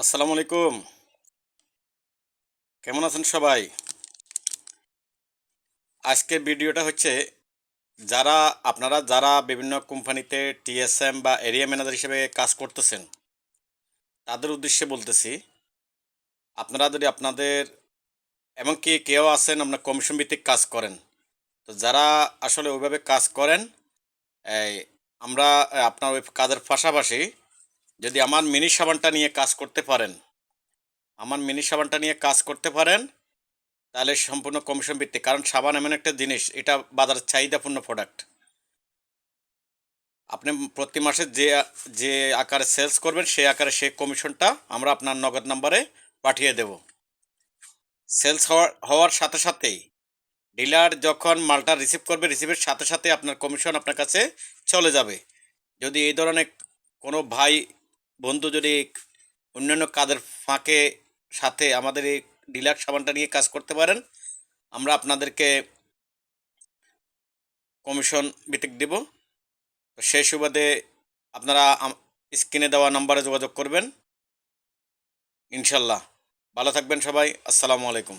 আসসালামু আলাইকুম। কেমন আছেন সবাই? আজকের ভিডিওটা হচ্ছে যারা, আপনারা যারা বিভিন্ন কোম্পানিতে টিএসএম বা এরিয়া ম্যানেজার হিসেবে কাজ করতেছেন, তাদের উদ্দেশ্যে বলতেছি, আপনারা যদি আপনাদের, এমনকি কেউ আছেন, আপনার কমিশন ভিত্তিক কাজ করেন, তো যারা আসলে ওইভাবে কাজ করেন, এই আমরা, আপনার ওই কাজের পাশাপাশি যদি আমার মিনি সাবানটা নিয়ে কাজ করতে পারেন, আমার মিনি সাবানটা নিয়ে কাজ করতে পারেন, তাহলে সম্পূর্ণ কমিশন ভিত্তিক। কারণ সাবান এমন একটা জিনিস, এটা বাজারের চাহিদাপূর্ণ প্রোডাক্ট আপনি প্রতি মাসে যে যে আকারে সেলস করবেন, সেই আকারে সেই কমিশনটা আমরা আপনার নগদ নাম্বারে পাঠিয়ে দেব। সেলস হওয়ার হওয়ার সাথে সাথেই ডিলার যখন মালটা রিসিভ করবে রিসিভের সাথে সাথে আপনার কমিশন আপনার কাছে চলে যাবে। যদি এই ধরনের কোনো ভাই বন্ধু যদি অন্যান্য কাজের ফাঁকে সাথে আমাদের এই ডিলার সাবানটা নিয়ে কাজ করতে পারেন, আমরা আপনাদেরকে কমিশন ভিত্তিক দেব। তো সেই সুবাদে আপনারা স্ক্রিনে দেওয়া নাম্বারে যোগাযোগ করবেন। ইনশাল্লাহ। ভালো থাকবেন সবাই। আসসালামু আলাইকুম।